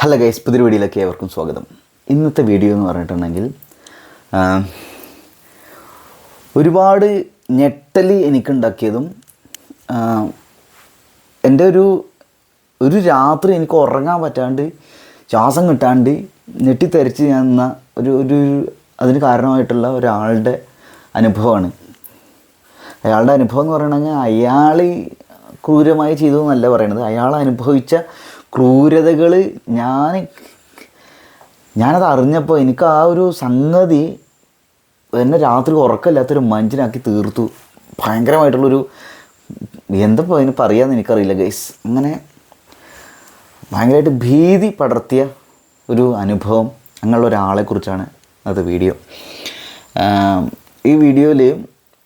Hello guys പുതിയ വീഡിയോയിലേക്ക് ഏവർക്കും സ്വാഗതം. ഇന്നത്തെ വീഡിയോ എന്ന് പറഞ്ഞിട്ടുണ്ടെങ്കിൽ ഒരുപാട് ഞെട്ടൽ എനിക്കുണ്ടാക്കിയതും എന്റെ ഒരു ഒരു രാത്രി എനിക്ക് ഉറങ്ങാൻ പറ്റാണ്ട് ശ്വാസം കിട്ടാണ്ട് ഞെട്ടിത്തെറിച്ച് ഞാൻ നിന്ന ഒരു ഒരു അതിന് കാരണമായിട്ടുള്ള ഒരാളുടെ അനുഭവമാണ്. അയാളുടെ അനുഭവം എന്ന് പറയണമെങ്കിൽ അയാൾ ക്രൂരമായി ചെയ്തു എന്നല്ല പറയണത്. അയാൾ അനുഭവിച്ച ക്രൂരതകൾ ഞാൻ ഞാനത് അറിഞ്ഞപ്പോൾ എനിക്ക് ആ ഒരു സംഗതി എന്നെ രാത്രി ഉറക്കമില്ലാത്തൊരു മഞ്ചിനാക്കി തീർത്തു. ഭയങ്കരമായിട്ടുള്ളൊരു എന്താ ഇപ്പോൾ അതിന് പറയാമെന്ന് എനിക്കറിയില്ല ഗൈസ് അങ്ങനെ ഭയങ്കരമായിട്ട് ഭീതി പടർത്തിയ ഒരു അനുഭവം അങ്ങനെയുള്ള ഒരാളെക്കുറിച്ചാണ് അത് വീഡിയോ ഈ വീഡിയോയിൽ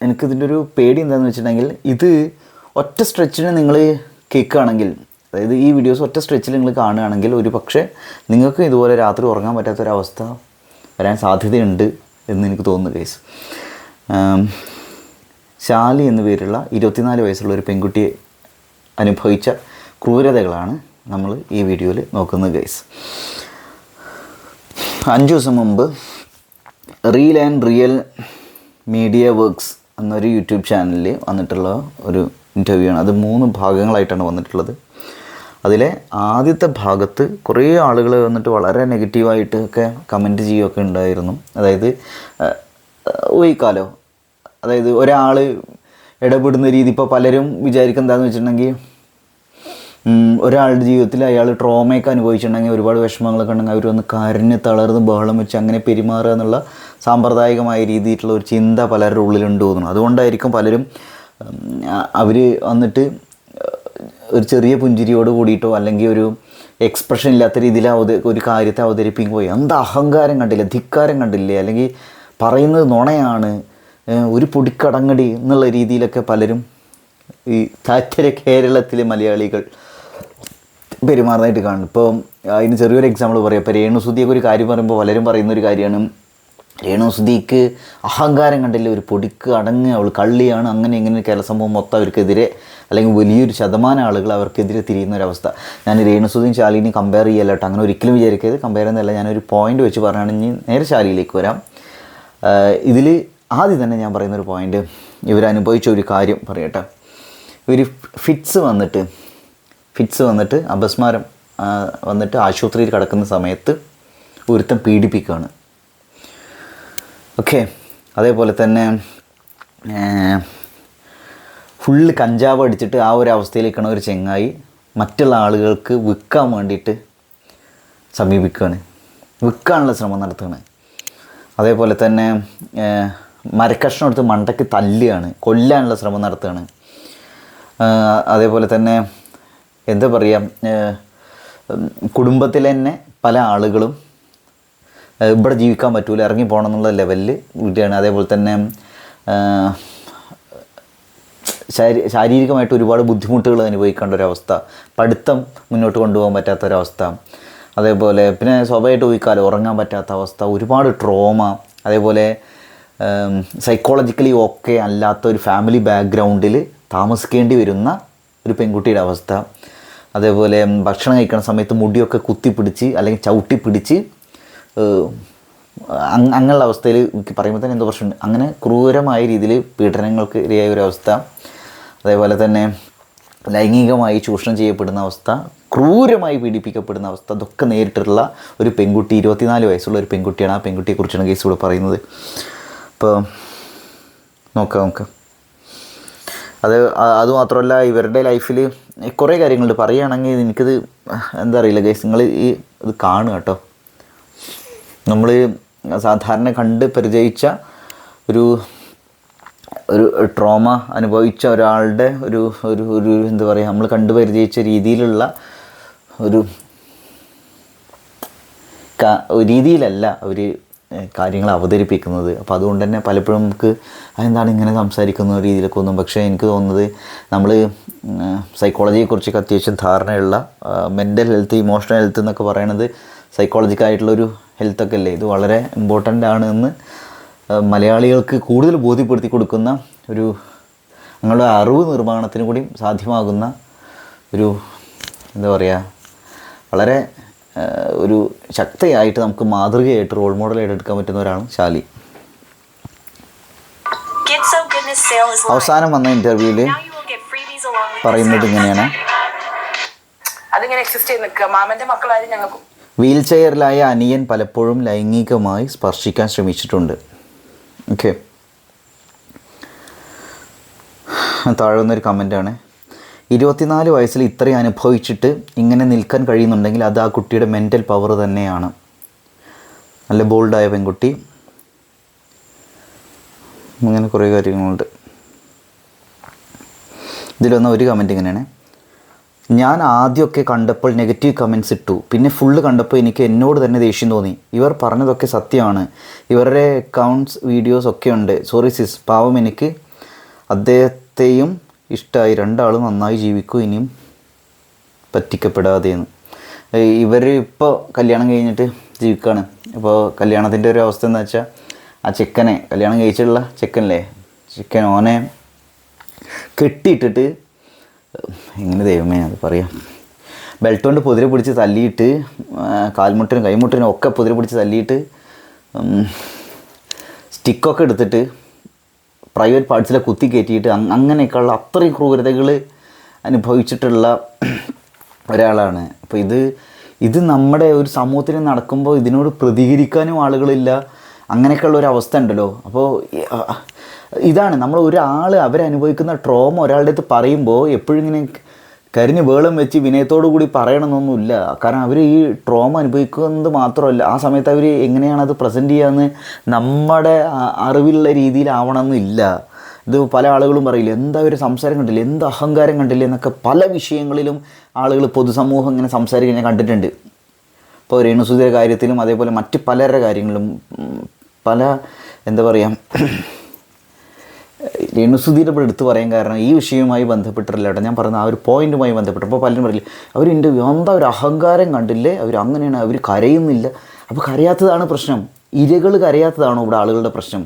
എനിക്കിതിന്റെ ഒരു പേടി എന്താണെന്ന് വെച്ചിട്ടുണ്ടെങ്കിൽ ഇത് ഒറ്റ സ്ട്രെച്ചിന് നിങ്ങൾ കേൾക്കുകയാണെങ്കിൽ അതായത് ഈ വീഡിയോസ് ഒറ്റ സ്ട്രെച്ചിൽ നിങ്ങൾ കാണുകയാണെങ്കിൽ ഒരു പക്ഷേ നിങ്ങൾക്ക് ഇതുപോലെ രാത്രി ഉറങ്ങാൻ പറ്റാത്തൊരവസ്ഥ വരാൻ സാധ്യതയുണ്ട് എന്ന് എനിക്ക് തോന്നുന്നു കേസ് ശാലി എന്ന പേരുള്ള ഇരുപത്തിനാല് വയസ്സുള്ള ഒരു പെൺകുട്ടിയെ അനുഭവിച്ച ക്രൂരതകളാണ് നമ്മൾ ഈ വീഡിയോയിൽ നോക്കുന്നത് ഗൈസ് അഞ്ച് ദിവസം മുമ്പ് reel and real media works എന്നൊരു യൂട്യൂബ് ചാനലിൽ വന്നിട്ടുള്ള ഒരു ഇന്റർവ്യൂ ആണ്. അത് മൂന്ന് ഭാഗങ്ങളായിട്ടാണ് വന്നിട്ടുള്ളത്. അതിലെ ആദ്യത്തെ ഭാഗത്ത് കുറേ ആളുകൾ വന്നിട്ട് വളരെ നെഗറ്റീവായിട്ട് ഒക്കെ കമന്റ് ചെയ്യുകയൊക്കെ ഉണ്ടായിരുന്നു. അതായത് ഊഹിക്കാലോ? അതായത് ഒരാൾ ഇടപെടുന്ന രീതി ഇപ്പോൾ പലരും വിചാരിക്കുക എന്താണെന്ന് വെച്ചിട്ടുണ്ടെങ്കിൽ ഒരാളുടെ ജീവിതത്തിൽ അയാൾ ട്രോമയൊക്കെ അനുഭവിച്ചിട്ടുണ്ടെങ്കിൽ ഒരുപാട് വിഷമങ്ങളൊക്കെ ഉണ്ടെങ്കിൽ അവർ വന്ന് കരഞ്ഞ് തളർന്ന് ബഹളം വെച്ച് അങ്ങനെ പെരുമാറുക എന്നുള്ള സാമ്പ്രദായികമായ രീതിയിലുള്ള ഒരു ചിന്ത പലരുടെ ഉള്ളിലുണ്ട് തോന്നുന്നു. അതുകൊണ്ടായിരിക്കും പലരും അവർ വന്നിട്ട് ഒരു ചെറിയ പുഞ്ചിരിയോട് കൂടിയിട്ടോ അല്ലെങ്കിൽ ഒരു എക്സ്പ്രഷൻ ഇല്ലാത്ത രീതിയിൽ അവത ഒരു കാര്യത്തെ അവതരിപ്പിക്കുമ്പോൾ എന്താ അഹങ്കാരം കണ്ടില്ല ധിക്കാരം കണ്ടില്ലേ? അല്ലെങ്കിൽ പറയുന്നത് നുണയാണ് ഒരു പൊടിക്കടങ്ങടി എന്നുള്ള രീതിയിലൊക്കെ പലരും ഈ താറ്റര കേരളത്തിലെ മലയാളികൾ പെരുമാറുന്നതായിട്ട് കാണും ഇപ്പോൾ അതിന് ചെറിയൊരു എക്സാമ്പിൾ പറയാം. ഇപ്പോൾ രേണുസുതിയൊക്കെ ഒരു കാര്യം പറയുമ്പോൾ പലരും പറയുന്ന ഒരു കാര്യമാണ്. രേണുസുതിക്ക് അഹങ്കാരം കണ്ടില്ല ഒരു പൊടിക്ക് അടങ്ങ് അവൾ കള്ളിയാണ് അങ്ങനെ ഇങ്ങനെ കേരള സമൂഹം മൊത്തം അവർക്കെതിരെ അല്ലെങ്കിൽ വലിയൊരു ശതമാനം ആളുകൾ അവർക്കെതിരെ തിരിയുന്ന ഒരവസ്ഥ ഞാൻ രേണുസുദ്ദീൻ ശാലിനി കമ്പയർ ചെയ്യല്ല കേട്ടോ. അങ്ങനെ ഒരിക്കലും വിചാരിക്കരുത്. കമ്പയർ ചെയ്യുന്നതല്ല. ഞാനൊരു പോയിന്റ് വെച്ച് പറയുകയാണെങ്കിൽ നേരെ ശാലിയിലേക്ക് വരാം. ഇതിൽ ആദ്യം തന്നെ ഞാൻ പറയുന്നൊരു പോയിന്റ് ഇവരനുഭവിച്ച ഒരു കാര്യം പറയട്ടെ. ഇവർ ഫിറ്റ്സ് വന്നിട്ട് ഫിറ്റ്സ് വന്നിട്ട് അപസ്മാരം വന്നിട്ട് ആശുപത്രിയിൽ കിടക്കുന്ന സമയത്ത് ഒരുത്തം പീഡിപ്പിക്കുകയാണ്. ഓക്കെ അതേപോലെ തന്നെ ഫുള്ള് കഞ്ചാവ് അടിച്ചിട്ട് ആ ഒരു അവസ്ഥയിലേക്കാണ് ഒരു ചെങ്ങായി മറ്റുള്ള ആളുകൾക്ക് വിൽക്കാൻ വേണ്ടിയിട്ട് സമീപിക്കുകയാണ്. വിൽക്കാനുള്ള ശ്രമം നടത്തുകയാണ്. അതേപോലെ തന്നെ മരക്കഷ്ണം എടുത്ത് മണ്ടയ്ക്ക് തല്ലുകയാണ്. കൊല്ലാനുള്ള ശ്രമം നടത്തുകയാണ്. അതേപോലെ തന്നെ എന്താ പറയുക കുടുംബത്തിൽ തന്നെ പല ആളുകളും ഇവിടെ ജീവിക്കാൻ പറ്റൂല ഇറങ്ങി പോകണം എന്നുള്ള ലെവലിൽ വിടുകയാണ് അതേപോലെ തന്നെ ശാരീ ശാരീരികമായിട്ട് ഒരുപാട് ബുദ്ധിമുട്ടുകൾ അനുഭവിക്കേണ്ട ഒരവസ്ഥ. പഠിത്തം മുന്നോട്ട് കൊണ്ടുപോകാൻ പറ്റാത്ത ഒരവസ്ഥ അതേപോലെ പിന്നെ സ്വാഭാവികമായിട്ട് ഊഹിക്കാലോ ഉറങ്ങാൻ പറ്റാത്ത അവസ്ഥ ഒരുപാട് ട്രോമ അതേപോലെ സൈക്കോളജിക്കലി ഓക്കെ അല്ലാത്ത ഒരു ഫാമിലി ബാക്ക്ഗ്രൗണ്ടിൽ താമസിക്കേണ്ടി വരുന്ന ഒരു പെൺകുട്ടിയുടെ അവസ്ഥ. അതേപോലെ ഭക്ഷണം കഴിക്കുന്ന സമയത്ത് മുടിയൊക്കെ കുത്തിപ്പിടിച്ച് അല്ലെങ്കിൽ ചവിട്ടി പിടിച്ച് ഏഹ്, അങ് അങ്ങനെയുള്ള അവസ്ഥയിൽ പറയുമ്പോൾ തന്നെ എന്തോ പ്രശ്നമുണ്ട്. അങ്ങനെ ക്രൂരമായ രീതിയിൽ പീഡനങ്ങൾക്ക് ഇരയായ ഒരു അവസ്ഥ അതേപോലെ തന്നെ ലൈംഗികമായി ചൂഷണം ചെയ്യപ്പെടുന്ന അവസ്ഥ ക്രൂരമായി പീഡിപ്പിക്കപ്പെടുന്ന അവസ്ഥ ഇതൊക്കെ നേരിട്ടുള്ള ഒരു പെൺകുട്ടി ഇരുപത്തിനാല് വയസ്സുള്ള ഒരു പെൺകുട്ടിയാണ് ആ പെൺകുട്ടിയെക്കുറിച്ചാണ് കേസ് ഇവിടെ പറയുന്നത്. അപ്പോൾ നോക്കാം നമുക്ക്. അത് അതുമാത്രമല്ല അത് മാത്രമല്ല ഇവരുടെ ലൈഫിൽ കുറേ കാര്യങ്ങളുണ്ട്. പറയുകയാണെങ്കിൽ എനിക്കത് എന്താ അറിയില്ല ഗൈസ് നിങ്ങൾ ഈ ഇത് കാണുക കേട്ടോ. നമ്മൾ സാധാരണ കണ്ട് പരിചയിച്ച ഒരു ഒരു ട്രോമ അനുഭവിച്ച ഒരാളുടെ ഒരു ഒരു ഒരു എന്താ പറയുക നമ്മൾ കണ്ടു പരിചയിച്ച രീതിയിലുള്ള ഒരു രീതിയിലല്ല അവർ കാര്യങ്ങൾ അവതരിപ്പിക്കുന്നത്. അപ്പോൾ അതുകൊണ്ട് തന്നെ പലപ്പോഴും നമുക്ക് അതെന്താണ് ഇങ്ങനെ സംസാരിക്കുന്ന രീതിയിലൊക്കെ ഒന്നും പക്ഷേ എനിക്ക് തോന്നുന്നത് നമ്മൾ സൈക്കോളജിയെക്കുറിച്ചൊക്കെ അത്യാവശ്യം ധാരണയുള്ള മെന്റൽ ഹെൽത്ത് ഇമോഷണൽ ഹെൽത്ത് എന്നൊക്കെ പറയണത് സൈക്കോളജിക്കായിട്ടുള്ളൊരു ഹെൽത്തൊക്കെ അല്ലേ? ഇത് വളരെ ഇമ്പോർട്ടന്റ് ആണ് എന്ന് മലയാളികൾക്ക് കൂടുതൽ ബോധ്യപ്പെടുത്തി കൊടുക്കുന്ന ഒരു ഞങ്ങളുടെ അറിവ് നിർമ്മാണത്തിന് കൂടി സാധ്യമാകുന്ന ഒരു എന്താ പറയുക വളരെ ഒരു ശക്തിയായിട്ട് നമുക്ക് മാതൃകയായിട്ട് റോൾ മോഡലായിട്ട് എടുക്കാൻ പറ്റുന്ന ഒരാളാണ് ശാലി. അവസാനം വന്ന ഇന്റർവ്യൂവിൽ പറയുന്നത് ഇങ്ങനെയാണ്. അതിങ്ങനെ എക്സിസ്റ്റ് ചെയ്ത് മാമന്റെ ഞങ്ങൾക്ക്. വീൽ ചെയറിലായ അനിയൻ പലപ്പോഴും ലൈംഗികമായി സ്പർശിക്കാൻ ശ്രമിച്ചിട്ടുണ്ട്. ഓക്കെ താഴെ വന്നൊരു കമന്റാണ് ഇരുപത്തിനാല് വയസ്സിൽ ഇത്രയും അനുഭവിച്ചിട്ട് ഇങ്ങനെ നിൽക്കാൻ കഴിയുന്നുണ്ടെങ്കിൽ അത് ആ കുട്ടിയുടെ മെന്റൽ പവർ തന്നെയാണ്. നല്ല ബോൾഡായ പെൺകുട്ടി. അങ്ങനെ കുറേ കാര്യങ്ങളുണ്ട്. ഇതിലൊന്ന് ഒരു കമന്റ് ഇങ്ങനെയാണ്. ഞാൻ ആദ്യമൊക്കെ കണ്ടപ്പോൾ നെഗറ്റീവ് കമൻസ് ഇട്ടു. പിന്നെ ഫുള്ള് കണ്ടപ്പോൾ എനിക്ക് എന്നോട് തന്നെ ദേഷ്യം തോന്നി. ഇവർ പറഞ്ഞതൊക്കെ സത്യമാണ്. ഇവരുടെ അക്കൗണ്ട്സ് വീഡിയോസ് ഒക്കെ ഉണ്ട്. സോറി സിസ് പാവം എനിക്ക്. അദ്ദേഹത്തെയും ഇഷ്ടമായി രണ്ടാളും നന്നായി ജീവിക്കൂ ഇനിയും പറ്റിക്കപ്പെടാതെയെന്ന്. ഇവർ ഇപ്പോൾ കല്യാണം കഴിഞ്ഞിട്ട് ജീവിക്കുകയാണ് ഇപ്പോൾ കല്യാണത്തിന്റെ ഒരു അവസ്ഥ എന്താ വെച്ചാൽ ആ ചിക്കനെ കല്യാണം കഴിച്ചിട്ടുള്ള ചിക്കനല്ലേ? ചിക്കൻ ഓനെ കെട്ടിയിട്ടിട്ട് എങ്ങനെ ദൈവമേ അത് പറയാം. ബെൽറ്റ് കൊണ്ട് പുതിരി പിടിച്ച് തല്ലിയിട്ട് കാൽമുട്ടിനും കൈമുട്ടിനും ഒക്കെ പുതിരി പിടിച്ച് തല്ലിയിട്ട് സ്റ്റിക്കൊക്കെ എടുത്തിട്ട് പ്രൈവറ്റ് പാർട്സിലെ കുത്തി കയറ്റിയിട്ട് അങ് അങ്ങനെയൊക്കെയുള്ള അത്രയും ക്രൂരതകൾ അനുഭവിച്ചിട്ടുള്ള ഒരാളാണ്. അപ്പോൾ ഇത് ഇത് നമ്മുടെ ഒരു സമൂഹത്തിൽ നടക്കുമ്പോൾ ഇതിനോട് പ്രതികരിക്കാനും ആളുകളില്ല. അങ്ങനെയൊക്കെയുള്ള ഒരു അവസ്ഥ ഉണ്ടല്ലോ. അപ്പോൾ ഇതാണ് നമ്മൾ ഒരാൾ അവരനുഭവിക്കുന്ന ട്രോമ ഒരാളുടെ അടുത്ത് പറയുമ്പോൾ എപ്പോഴും ഇങ്ങനെ കരിഞ്ഞ് വേളം വെച്ച് വിനയത്തോടു കൂടി പറയണമെന്നൊന്നുമില്ല കാരണം അവർ ഈ ട്രോമ അനുഭവിക്കുന്നത് മാത്രമല്ല ആ സമയത്ത് അവർ എങ്ങനെയാണ് അത് പ്രസന്റ് ചെയ്യാമെന്ന് നമ്മുടെ അറിവിലുള്ള രീതിയിലാവണമെന്നില്ല ഇത് പല ആളുകളും പറയില്ല എന്താ ഒരു സംസാരം കണ്ടില്ല എന്ത് അഹങ്കാരം കണ്ടില്ല എന്നൊക്കെ പല വിഷയങ്ങളിലും ആളുകൾ പൊതുസമൂഹം ഇങ്ങനെ സംസാരിക്കാൻ ഞാൻ കണ്ടിട്ടുണ്ട്. ഇപ്പോൾ രേണുസുതിയുടെ കാര്യത്തിലും അതേപോലെ മറ്റ് പലരുടെ കാര്യങ്ങളിലും പല എന്താ പറയുക രേണുസുധീരെ ഇപ്പോൾ എടുത്തു പറയാൻ കാരണം ഈ വിഷയവുമായി ബന്ധപ്പെട്ടിട്ടില്ല ഞാൻ പറയുന്ന ആ ഒരു പോയിന്റുമായി ബന്ധപ്പെട്ടപ്പോൾ പലരും പറയില്ല അവർ എന്റെ എന്താ ഒരു അഹങ്കാരം കണ്ടില്ലേ? അവർ അങ്ങനെയാണ് അവർ കരയുന്നില്ല. അപ്പോൾ കരയാത്തതാണ് പ്രശ്നം. ഇരകൾ കരയാത്തതാണോ ഇവിടെ ആളുകളുടെ പ്രശ്നം?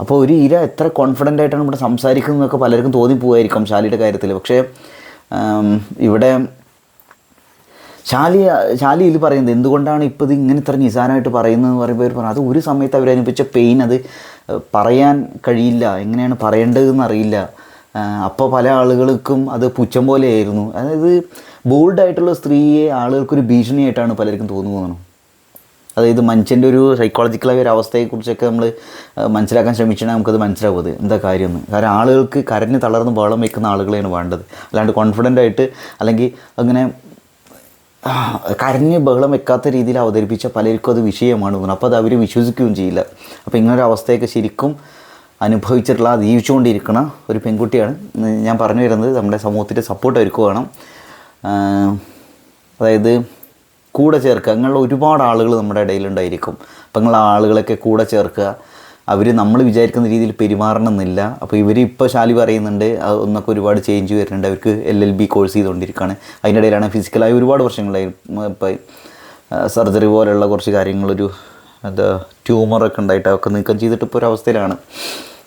അപ്പോൾ ഒരു ഇര എത്ര കോൺഫിഡന്റ് ആയിട്ടാണ് ഇവിടെ സംസാരിക്കുന്നതൊക്കെ പലർക്കും തോന്നിപ്പോവായിരിക്കും ശാലിയുടെ കാര്യത്തിൽ പക്ഷേ ഇവിടെ ശാലി ശാലിയിൽ പറയുന്നത് എന്തുകൊണ്ടാണ് ഇപ്പോൾ ഇത് ഇങ്ങനെ ഇത്ര നിസാരമായിട്ട് പറയുന്നതെന്ന് പറയുമ്പോൾ അവർ പറഞ്ഞു അത് ഒരു സമയത്ത് അവരനുഭവിച്ച പെയിൻ അത് പറയാൻ കഴിയില്ല എങ്ങനെയാണ് പറയേണ്ടതെന്ന് അറിയില്ല. അപ്പോൾ പല ആളുകൾക്കും അത് പുച്ഛം പോലെയായിരുന്നു. അതായത് ബോൾഡായിട്ടുള്ള സ്ത്രീയെ ആളുകൾക്കൊരു ഭീഷണിയായിട്ടാണ് പലർക്കും തോന്നുന്നു. അതായത് മനുഷ്യന്റെ ഒരു സൈക്കോളജിക്കലായ ഒരു അവസ്ഥയെക്കുറിച്ചൊക്കെ നമ്മൾ മനസ്സിലാക്കാൻ ശ്രമിച്ചാൽ നമുക്കത് മനസ്സിലാവുന്നത് എന്താ കാര്യമെന്ന്. കാരണം ആളുകൾക്ക് കരഞ്ഞ് തളർന്ന് ബഹളം വെക്കുന്ന ആളുകളെയാണ് വേണ്ടത്. അല്ലാണ്ട് കോൺഫിഡന്റ് ആയിട്ട് അല്ലെങ്കിൽ അങ്ങനെ കരഞ്ഞ് ബഹളം വെക്കാത്ത രീതിയിൽ അവതരിപ്പിച്ച പലർക്കും അത് വിഷയമാണ് തോന്നുന്നത് അപ്പോൾ അത് അവർ വിശ്വസിക്കുകയും ചെയ്യില്ല. അപ്പോൾ ഇങ്ങനൊരു അവസ്ഥയൊക്കെ ശരിക്കും അനുഭവിച്ചിട്ടുള്ള ജീവിച്ചുകൊണ്ടിരിക്കുന്ന ഒരു പെൺകുട്ടിയാണ്. ഞാൻ പറഞ്ഞു വരുന്നത് നമ്മുടെ സമൂഹത്തിന്റെ സപ്പോർട്ട് അവർക്ക് വേണം. അതായത് കൂടെ ചേർക്കുക. അങ്ങനെയുള്ള ഒരുപാട് ആളുകൾ നമ്മുടെ ഇടയിലുണ്ടായിരിക്കും. അപ്പം നിങ്ങൾ ആളുകളൊക്കെ കൂടെ ചേർക്കുക. അവർ നമ്മൾ വിചാരിക്കുന്ന രീതിയിൽ പെരുമാറണമെന്നില്ല. അപ്പോൾ ഇവർ ഇപ്പോൾ ശാലി പറയുന്നുണ്ട് ഒന്നൊക്കെ ഒരുപാട് ചേഞ്ച് വരുന്നുണ്ട്. അവർക്ക് എൽ എൽ ബി കോഴ്സ് ചെയ്തുകൊണ്ടിരിക്കുകയാണ്. അതിന്റെ ഇടയിലാണ് ഫിസിക്കലായി ഒരുപാട് വർഷങ്ങളായി. ഇപ്പോൾ സർജറി പോലെയുള്ള കുറച്ച് കാര്യങ്ങളൊരു എന്താ ട്യൂമറൊക്കെ ഉണ്ടായിട്ട് അതൊക്കെ നീക്കം ചെയ്തിട്ട് ഇപ്പോൾ ഒരു അവസ്ഥയിലാണ്.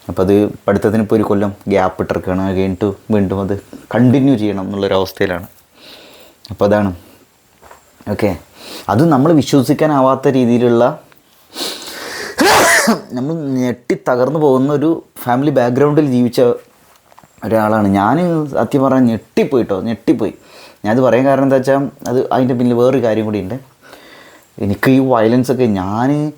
അപ്പോൾ അത് പഠിത്തത്തിന് ഇപ്പോൾ ഒരു കൊല്ലം ഗ്യാപ്പ് ഇട്ടിരിക്കുകയാണ്. അത് കഴിഞ്ഞിട്ട് വീണ്ടും അത് കണ്ടിന്യൂ ചെയ്യണം എന്നുള്ളൊരവസ്ഥയിലാണ് അപ്പോൾ അതാണ്. ഓക്കെ അത് നമ്മൾ വിശ്വസിക്കാനാവാത്ത രീതിയിലുള്ള നമ്മൾ ഞെട്ടി തകർന്നു പോകുന്ന ഒരു ഫാമിലി ബാക്ക്ഗ്രൗണ്ടിൽ ജീവിച്ച ഒരാളാണ്. ഞാൻ സത്യം പറഞ്ഞാൽ ഞെട്ടിപ്പോയിട്ടോ ഞെട്ടിപ്പോയി. ഞാനത് പറയാൻ കാരണം എന്താ വെച്ചാൽ അത് അതിന്റെ പിന്നിൽ വേറൊരു കാര്യം കൂടി ഉണ്ട് എനിക്ക് ഈ വയലൻസൊക്കെ ഞാൻ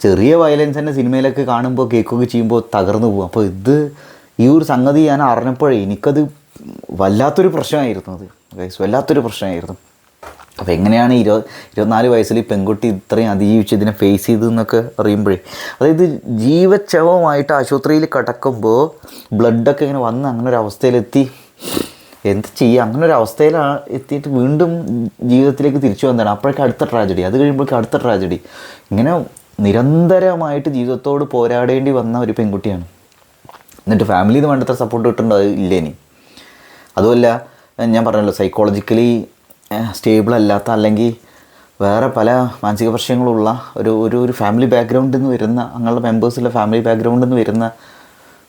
ചെറിയ വയലൻസ് തന്നെ സിനിമയിലൊക്കെ കാണുമ്പോൾ കേൾക്കുകയൊക്കെ ചെയ്യുമ്പോൾ തകർന്നു പോകും. അപ്പോൾ ഇത് ഈ ഒരു സംഗതി ഞാൻ അറിഞ്ഞപ്പോഴേ എനിക്കത് വല്ലാത്തൊരു പ്രശ്നമായിരുന്നു അത്. വല്ലാത്തൊരു പ്രശ്നമായിരുന്നു. അപ്പോൾ എങ്ങനെയാണ് ഇരുപത് ഇരുപത്തിനാല് വയസ്സിൽ ഈ പെൺകുട്ടി ഇത്രയും അതിജീവിച്ച് ഇതിനെ ഫേസ് ചെയ്തു എന്നൊക്കെ അറിയുമ്പോഴേ? അതായത് ജീവച്ഛവമായിട്ട് ആശുപത്രിയിൽ കിടക്കുമ്പോൾ ബ്ലഡൊക്കെ ഇങ്ങനെ വന്ന് അങ്ങനെ ഒരു അവസ്ഥയിലെത്തി എന്ത് ചെയ്യുക അങ്ങനെ ഒരു അവസ്ഥയിലാണ് എത്തിയിട്ട് വീണ്ടും ജീവിതത്തിലേക്ക് തിരിച്ചു വന്നതാണ്. അപ്പോഴേക്ക് അടുത്ത ട്രാജഡി അത് കഴിയുമ്പോഴേക്ക് അടുത്ത ട്രാജഡി ഇങ്ങനെ നിരന്തരമായിട്ട് ജീവിതത്തോട് പോരാടേണ്ടി വന്ന ഒരു പെൺകുട്ടിയാണ്. എന്നിട്ട് ഫാമിലിയിൽ നിന്ന് വേണ്ടത്ര സപ്പോർട്ട് കിട്ടുന്നുണ്ടോ അത് ഇല്ല ഇനി അതുമല്ല ഞാൻ പറഞ്ഞല്ലോ സൈക്കോളജിക്കലി സ്റ്റേബിൾ അല്ലാത്ത അല്ലെങ്കിൽ വേറെ പല മാനസിക പ്രശ്നങ്ങളുള്ള ഒരു ഒരു ഒരു ഫാമിലി ബാക്ക്ഗ്രൗണ്ടിൽ നിന്ന് വരുന്ന അങ്ങനെയുള്ള മെമ്പേഴ്സിലെ ഫാമിലി ബാക്ക്ഗ്രൗണ്ടിൽ നിന്ന് വരുന്ന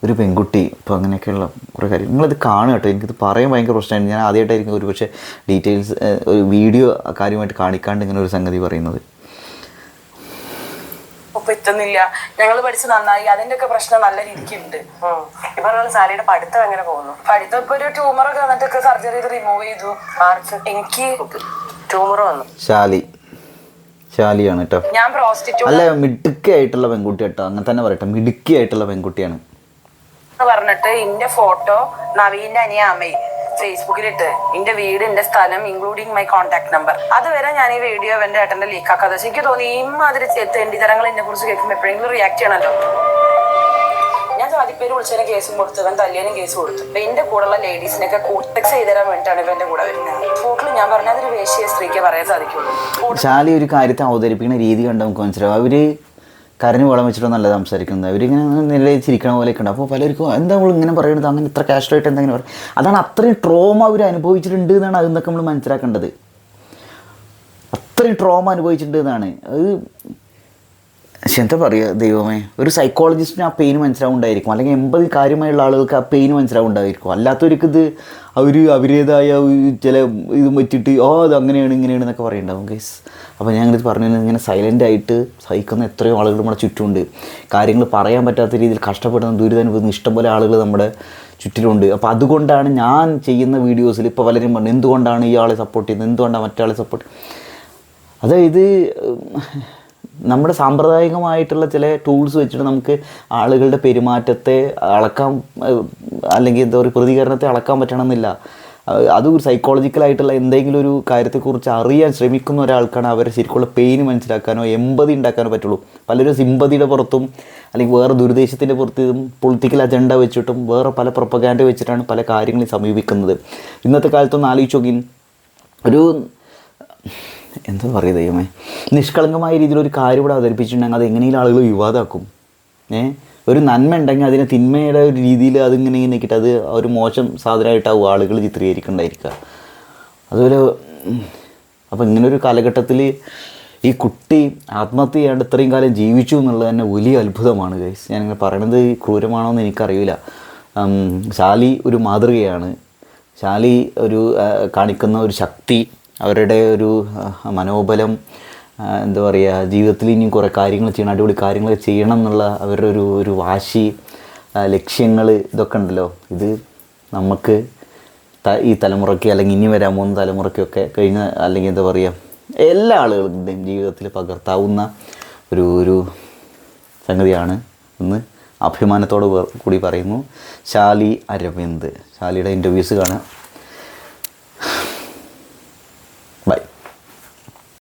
ഒരു പെൺകുട്ടി. ഇപ്പോൾ അങ്ങനെയൊക്കെയുള്ള കുറേ കാര്യം. നിങ്ങളിത് കാണുക കേട്ടോ. എനിക്കിത് പറയാൻ ഭയങ്കര പ്രശ്നമായിരുന്നു. ഞാൻ ആദ്യമായിട്ടായിരിക്കും ഒരു പക്ഷേ ഡീറ്റെയിൽസ് ഒരു വീഡിയോ കാര്യമായിട്ട് കാണിക്കാണ്ട് ഇങ്ങനെ ഒരു സംഗതി പറയുന്നത്. ഒപ്പം എത്തുന്നില്ല ഞങ്ങൾ പഠിച്ച് നന്നായി. അതിന്റെ ഒക്കെ പ്രശ്നം നല്ല രീതിക്കുണ്ട്. ഉണ്ട് സാലിയുടെ പഠിത്തം എങ്ങനെ പോകുന്നു? പഠിത്തം ഇപ്പൊ ഒരു ട്യൂമർ ഒക്കെ വന്നിട്ടൊക്കെ സർജറി ചെയ്ത് റിമൂവ് ചെയ്തു. മാർച്ച്. എനിക്ക് ട്യൂമർ വന്നു. ശാലി. ശാലിയാണ് കേട്ടോ ഞാൻ പ്രോസ്റ്റിറ്റ്യൂട്ട് അല്ല മിടുക്കി ആയിട്ടുള്ള പെൺകുട്ടി കേട്ടോ അങ്ങനെ തന്നെ പറയട്ടെ. മിടുക്കി ആയിട്ടുള്ള പെൺകുട്ടിയാണ്. എന്ന് പറഞ്ഞിട്ട് ഇന്റെ ഫോട്ടോ നവീന്റെ അനിയ അമ്മയും ഫേസ്ബുക്കിലിട്ട് എന്റെ വീട് എന്റെ സ്ഥലം ഇൻക്ലൂഡിങ് മൈ കോൺടാക്ട് നമ്പർ അതുവരെ ഞാൻ ഈ വീഡിയോ എന്റെ ഏട്ടന്റെ ലീക്ക് ആക്കാതെ പക്ഷേ എനിക്ക് തോന്നി ഇമാതിരി തെണ്ടിത്തരങ്ങൾ എന്നെ കുറിച്ച് കേൾക്കുമ്പോൾ എപ്പോഴെങ്കിലും റിയാക്ട് ചെയ്യണമല്ലോ. ഞാൻ ജാതിപ്പേര് വിളിച്ചതിന് കേസും കൊടുത്തു ഇവൻ തല്ലിയനും കേസ് കൊടുത്തു. അപ്പൊ എന്റെ കൂടെയുള്ള ലേഡീസിനൊക്കെ കോട്ടക്സ് ചെയ്ത് തരാൻ വേണ്ടിയിട്ടാണ് ഇവന്റെ കൂടെ വരുന്നത്. ഫോട്ടിൽ ഞാൻ പറഞ്ഞ അതൊരു വേശ്യ സ്ത്രീക്ക് പറയാൻ സാധിക്കുള്ളൂ. ശാലി ഒരു കാര്യത്തെ അവതരിപ്പിക്കുന്ന രീതി കണ്ടു നമുക്ക് മനസ്സിലാവും അവർ കരഞ്ഞു വളം വെച്ചിട്ടൊന്നല്ല സംസാരിക്കുന്നത്. അവരിങ്ങനെ നിലയിൽ ചിരിക്കണ പോലെയൊക്കെ ഉണ്ട് അപ്പോൾ പലർക്കും എന്താ നമ്മൾ ഇങ്ങനെ പറയുന്നത്? അങ്ങനെ ഇത്ര കാഷ്വലായിട്ട് എന്തെങ്കിലും പറയും അതാണ് അത്രയും ട്രോമ അവർ അനുഭവിച്ചിട്ടുണ്ട് എന്നാണ് അതെന്നൊക്കെ നമ്മൾ മനസ്സിലാക്കേണ്ടത്. അത്രയും ട്രോമ അനുഭവിച്ചിട്ടുണ്ട് എന്നാണ്. അത് പക്ഷെ എന്താ പറയുക ദൈവമേ? ഒരു സൈക്കോളജിസ്റ്റിന് ആ പെയിൻ മനസ്സിലാവുണ്ടായിരിക്കും. അല്ലെങ്കിൽ എൺപത് കാര്യമായുള്ള ആളുകൾക്ക് ആ പെയിൻ മനസ്സിലാവുണ്ടായിരിക്കും. അല്ലാത്തവർക്ക് ഇത് അവർ അവരുടേതായ ചില ഇത് വെച്ചിട്ട് ഓ അത് അങ്ങനെയാണ് ഇങ്ങനെയാണ് എന്നൊക്കെ പറയുന്നുണ്ടാവും ഗൈസ് അപ്പോൾ ഞാൻ ഇങ്ങനെ പറഞ്ഞു ഇങ്ങനെ സൈലന്റ് ആയിട്ട് സഹിക്കുന്ന എത്രയോ ആളുകൾ നമ്മുടെ ചുറ്റുമുണ്ട്. കാര്യങ്ങൾ പറയാൻ പറ്റാത്ത രീതിയിൽ കഷ്ടപ്പെടുന്ന ദുരിതാനുഭവം ഇഷ്ടംപോലെ ആളുകൾ നമ്മുടെ ചുറ്റിലുണ്ട്. അപ്പോൾ അതുകൊണ്ടാണ് ഞാൻ ചെയ്യുന്ന വീഡിയോസിൽ ഇപ്പോൾ പലരും പറഞ്ഞു എന്തുകൊണ്ടാണ് ഇയാളെ സപ്പോർട്ട് ചെയ്യുന്നത്? എന്തുകൊണ്ടാണ് മറ്റാളെ സപ്പോർട്ട് അതായത് നമ്മുടെ സാമ്പ്രദായികമായിട്ടുള്ള ചില ടൂൾസ് വെച്ചിട്ട് നമുക്ക് ആളുകളുടെ പെരുമാറ്റത്തെ അളക്കാൻ അല്ലെങ്കിൽ എന്താ പറയുക പ്രതികരണത്തെ അളക്കാൻ പറ്റണമെന്നില്ല. അത് ഒരു സൈക്കോളജിക്കലായിട്ടുള്ള എന്തെങ്കിലും ഒരു കാര്യത്തെക്കുറിച്ച് അറിയാൻ ശ്രമിക്കുന്ന ഒരാൾക്കാണ് അവരെ ശരിക്കുള്ള പെയിൻ മനസ്സിലാക്കാനോ എമ്പതി ഉണ്ടാക്കാനോ പറ്റുള്ളൂ. പലരും സിമ്പതിയുടെ പുറത്തും അല്ലെങ്കിൽ വേറെ ദുരുദ്ദേശത്തിന്റെ പുറത്തും പൊളിറ്റിക്കൽ അജണ്ട വെച്ചിട്ടും വേറെ പല പ്രൊപ്പഗാൻഡ വെച്ചിട്ടാണ് പല കാര്യങ്ങളും സമീപിക്കുന്നത്. ഇന്നത്തെ കാലത്തൊന്ന് ആലോചിച്ച് നോക്കി ഒരു എന്താ പറയുക ദൈവമേ? നിഷ്കളങ്കമായ രീതിയിൽ ഒരു കാര്യം ഇവിടെ അവതരിപ്പിച്ചിട്ടുണ്ടെങ്കിൽ അത് എങ്ങനെയും ആളുകൾ വിവാദമാക്കും. ഏ ഒരു നന്മ ഉണ്ടെങ്കിൽ അതിനെ തിന്മയുടെ ഒരു രീതിയിൽ അതിങ്ങനെ ഇങ്ങനെ അത് ഒരു മോശം സാധനമായിട്ടാവും ആളുകൾ ചിത്രീകരിക്കുന്നുണ്ടായിരിക്കുക. അതുപോലെ അപ്പോൾ ഇങ്ങനെ ഒരു കാലഘട്ടത്തിൽ ഈ കുട്ടി ആത്മഹത്യ ചെയ്യാണ്ട് ഇത്രയും കാലം ജീവിച്ചു എന്നുള്ളത് തന്നെ വലിയ അത്ഭുതമാണ് ഗൈസ് ഞാനിങ്ങനെ പറയണത് ക്രൂരമാണോ എന്ന് എനിക്കറിയില്ല. ശാലി ഒരു മാതൃകയാണ്. ശാലി ഒരു കാണിക്കുന്ന ഒരു ശക്തി അവരുടെ ഒരു മനോബലം എന്താ പറയുക ജീവിതത്തിൽ ഇനിയും കുറേ കാര്യങ്ങൾ ചെയ്യണം അടിപൊളി കാര്യങ്ങൾ ചെയ്യണം എന്നുള്ള അവരുടെ ഒരു ഒരു വാശി ലക്ഷ്യങ്ങൾ ഇതൊക്കെ ഉണ്ടല്ലോ. ഇത് നമുക്ക് ഈ തലമുറയ്ക്ക് അല്ലെങ്കിൽ ഇനി വരാൻ പോകുന്ന തലമുറയ്ക്കൊക്കെ കഴിഞ്ഞ അല്ലെങ്കിൽ എന്താ പറയുക എല്ലാ ആളുകളുടെയും ജീവിതത്തിൽ പകർത്താവുന്ന ഒരു ഒരു സംഗതിയാണ് എന്ന് അഭിമാനത്തോട് കൂടി പറയുന്നു. ശാലി അരവിന്ദ്. ശാലിയുടെ ഇന്റർവ്യൂസ് കാണാം.